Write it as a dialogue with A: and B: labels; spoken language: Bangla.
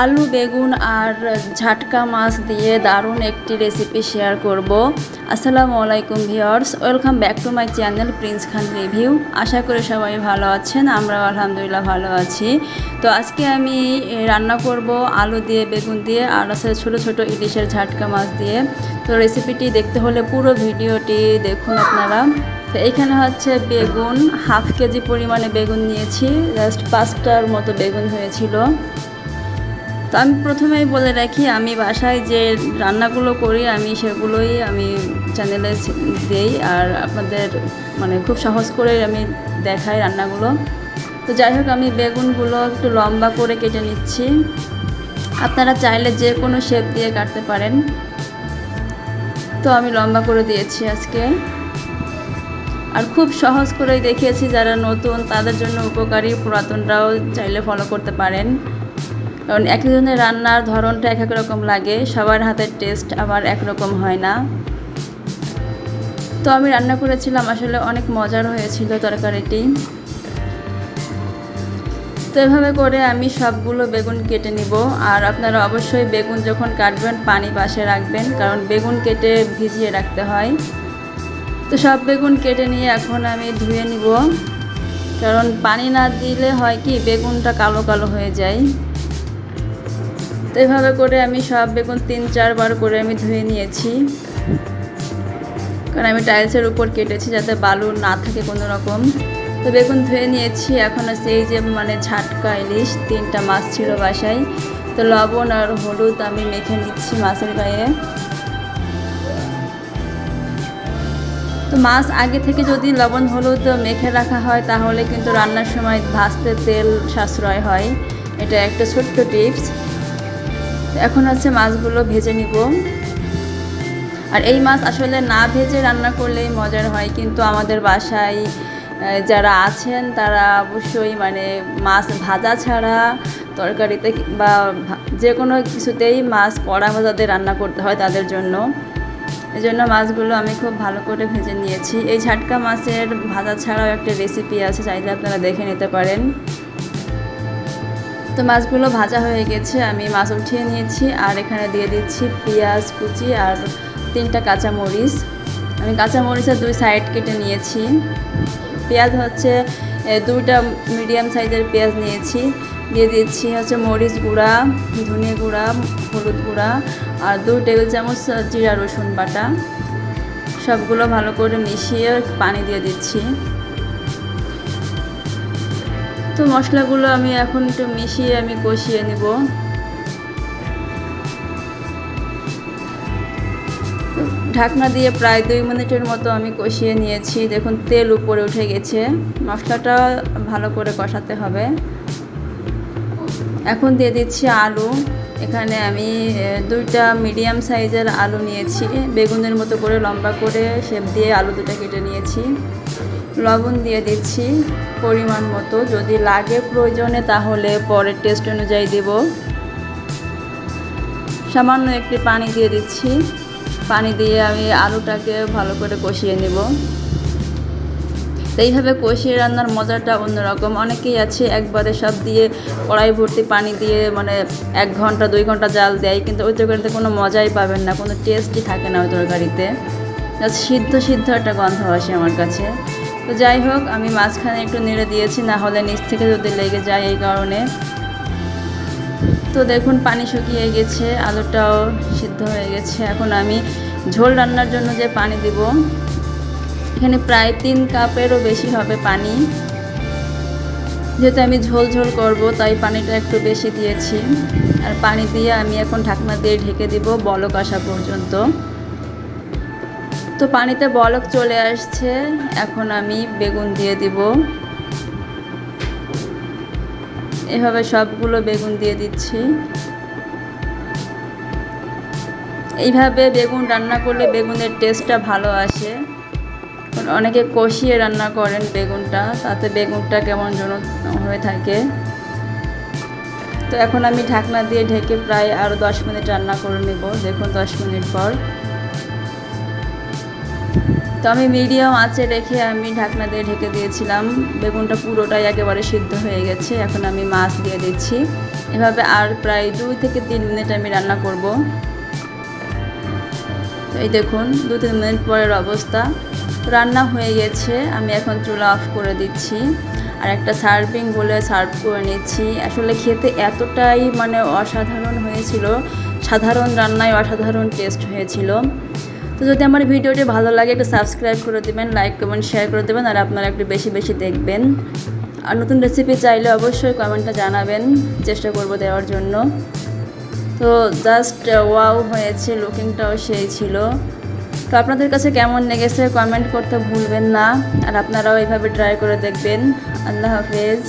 A: আলু, বেগুন আর ঝাটকা মাছ দিয়ে দারুণ একটি রেসিপি শেয়ার করব। আসসালামু আলাইকুম viewers welcome back to my channel Prince Khan review আশা করি সবাই ভালো আছেন, আমরাও আলহামদুলিল্লাহ ভালো আছি। তো আজকে আমি রান্না করব আলু দিয়ে, বেগুন দিয়ে আর আছে ছোটো ছোটো ইলিশের ঝাটকা মাছ দিয়ে। তো রেসিপিটি দেখতে হলে পুরো ভিডিওটি দেখুন আপনারা। তো এখানে হচ্ছে বেগুন, হাফ কেজি পরিমাণে বেগুন নিয়েছি জাস্ট পাঁচটার মতো বেগুন হয়েছিল। তো আমি প্রথমেই বলে রাখি, আমি বাসায় যে রান্নাগুলো করি, আমি সেগুলোই আমি চ্যানেলে দেই আর আপনাদের মানে খুব সহজ করে আমি দেখাই রান্নাগুলো। তো যাই হোক, আমি বেগুনগুলো একটু লম্বা করে কেটে নিচ্ছি। আপনারা চাইলে যে কোনো শেপ দিয়ে কাটতে পারেন। তো আমি লম্বা করে দিয়েছি আজকে। আর খুব সহজ করেই দেখিয়েছি, যারা নতুন তাদের জন্য উপকারী, পুরাতনরাও চাইলে ফলো করতে পারেন। কারণ একজনের রান্নার ধরনটা এক এক রকম লাগে, সবার হাতের টেস্ট আবার একরকম হয় না। তো আমি রান্না করেছিলাম, আসলে অনেক মজার হয়েছিল তরকারিটি। তো এভাবে করে আমি সবগুলো বেগুন কেটে নিব, আর আপনারা অবশ্যই বেগুন যখন কাটবেন পানি পাশে রাখবেন, কারণ বেগুন কেটে ভিজিয়ে রাখতে হয়। তো সব বেগুন কেটে নিয়ে এখন আমি ধুয়ে নিব, কারণ পানি না দিলে হয় কি, বেগুনটা কালো কালো হয়ে যায়। তো এভাবে করে আমি সব বেগুন তিন চারবার করে আমি ধুয়ে নিয়েছি। কারণ আমি টাইলসের উপর কেটেছি যাতে বালু না থাকে কোনো রকম। তো বেগুন ধুয়ে নিয়েছি, এখন আছে এই যে মানে ঝাটকা ইলিশ, তিনটা মাছ ছিল বাসায়। তো লবণ আর হলুদ আমি মেখে নিচ্ছি মাছের গায়ে। তো মাছ আগে থেকে যদি লবণ, হলুদ মেখে রাখা হয়, তাহলে কিন্তু রান্নার সময় ভাজতে তেল সাশ্রয় হয়। এটা একটা ছোট্ট টিপস। এখন হচ্ছে মাছগুলো ভেজে নিব। আর এই মাছ আসলে না ভেজে রান্না করলেই মজার হয়, কিন্তু আমাদের বাসায় যারা আছেন তারা অবশ্যই মানে মাছ ভাজা ছাড়া তরকারিতে বা যে কোনো কিছুতেই মাছ কড়া ভাজাতে রান্না করতে হয় তাদের জন্য। এই জন্য মাছগুলো আমি খুব ভালো করে ভেজে নিয়েছি। এই ঝাটকা মাছের ভাজা ছাড়াও একটা রেসিপি আছে, চাইলে আপনারা দেখে নিতে পারেন। তো মাছগুলো ভাজা হয়ে গেছে, আমি মাছ উঠিয়ে নিয়েছি, আর এখানে দিয়ে দিচ্ছি পেঁয়াজ, কুচি আর তিনটা কাঁচা মরিচ আমি কাঁচা মরিচের দুই সাইড কেটে নিয়েছি। পেঁয়াজ হচ্ছে দুইটা মিডিয়াম সাইজের পেঁয়াজ নিয়েছি। দিয়ে দিচ্ছি হচ্ছে মরিচ গুঁড়া ধনে গুঁড়া, হলুদ গুঁড়া, আর দুই টেবিল চামচ জিরা রসুন বাটা। সবগুলো ভালো করে মিশিয়ে পানি দিয়ে দিচ্ছি। তো মশলাগুলো আমি এখন একটু মিশিয়ে আমি কষিয়ে নেব। ঢাকনা দিয়ে প্রায় দুই মিনিটের মতো আমি কষিয়ে নিয়েছি। দেখুন, তেল উপরে উঠে গেছে। মশলাটা ভালো করে কষাতে হবে। এখন দিয়ে দিচ্ছি আলু। এখানে আমি দুইটা মিডিয়াম সাইজের আলু নিয়েছি। বেগুনের মতো করে লম্বা করে শেপ দিয়ে আলু দুটো কেটে নিয়েছি। লবণ দিয়ে দিচ্ছি পরিমাণ মতো। যদি লাগে প্রয়োজনে তাহলে পরের টেস্ট অনুযায়ী দেব। সামান্য একটি পানি দিয়ে দিচ্ছি। পানি দিয়ে আমি আলুটাকে ভালো করে কষিয়ে নেব। এইভাবে কষিয়ে রান্নার মজাটা অন্যরকম। অনেকেই আছে একবারে সব দিয়ে কড়াই ভর্তি পানি দিয়ে মানে এক ঘণ্টা, দুই ঘণ্টা জাল দেয়, কিন্তু ওই তরকারিতে কোনো মজাই পাবেন না, কোনো টেস্টই থাকে না ওই তরকারিতে। সিদ্ধ সিদ্ধ একটা গন্ধ আসে আমার কাছে। তো যাই হোক, আমি মাঝখানে একটু নেড়ে দিয়েছি, না হলে নিচ থেকে যদি লেগে যায় এই কারণে। তো দেখুন, পানি শুকিয়ে গেছে, আলুটাও সিদ্ধ হয়ে গেছে। এখন আমি ঝোল রান্নার জন্য যে পানি দিব, এখানে প্রায় তিন কাপেরও বেশি হবে পানি। যেহেতু আমি ঝোল ঝোল করব, তাই পানিটা একটু বেশি দিয়েছি। আর পানি দিয়ে আমি এখন ঢাকনা দিয়ে ঢেকে দিব বলক আসা পর্যন্ত। তো পানিতে বলক চলে আসছে। এখন আমি বেগুন দিয়ে দিব। এভাবে সবগুলো বেগুন দিয়ে দিচ্ছি। এইভাবে বেগুন রান্না করলে বেগুনের টেস্টটা ভালো আসে। অনেকে কষিয়ে রান্না করেন বেগুনটা, তাতে বেগুনটা কেমন যেন হয়ে থাকে। তো এখন আমি ঢাকনা দিয়ে ঢেকে প্রায় আরও দশ মিনিট রান্না করে নেব। দেখুন দশ মিনিট পর। তো আমি মিডিয়াম আঁচে রেখে আমি ঢাকনা দিয়ে ঢেকে দিয়েছিলাম। বেগুনটা পুরোটাই একেবারে সিদ্ধ হয়ে গেছে। এখন আমি মাছ দিয়ে দিচ্ছি। এভাবে আর প্রায় দুই থেকে তিন মিনিট আমি রান্না করব। এই দেখুন, দু তিন মিনিট পরের অবস্থা। রান্না হয়ে গেছে। আমি এখন চুলা অফ করে দিচ্ছি। আর একটা সার্ভিং বলে সার্ভ করে নিচ্ছি। আসলে খেতে এতটাই মানে অসাধারণ হয়েছিল। সাধারণ রান্নায় অসাধারণ টেস্ট হয়েছিল। তো যদি আমার ভিডিওটি ভালো লাগে, একটু সাবস্ক্রাইব করে দেবেন লাইক কমেন্ট শেয়ার করে দেবেন, আর আপনারা একটু বেশি বেশি দেখবেন। আর নতুন রেসিপি চাইলে অবশ্যই কমেন্টটা জানাবেন, চেষ্টা করব দেওয়ার জন্য। তো জাস্ট ওয়াও হয়েছে লুকিংটাও সেই ছিল। তো আপনাদের কাছে কেমন লেগেছে কমেন্ট করতে ভুলবেন না, আর আপনারাও এইভাবে ট্রাই করে দেখবেন। আল্লাহ হাফেজ।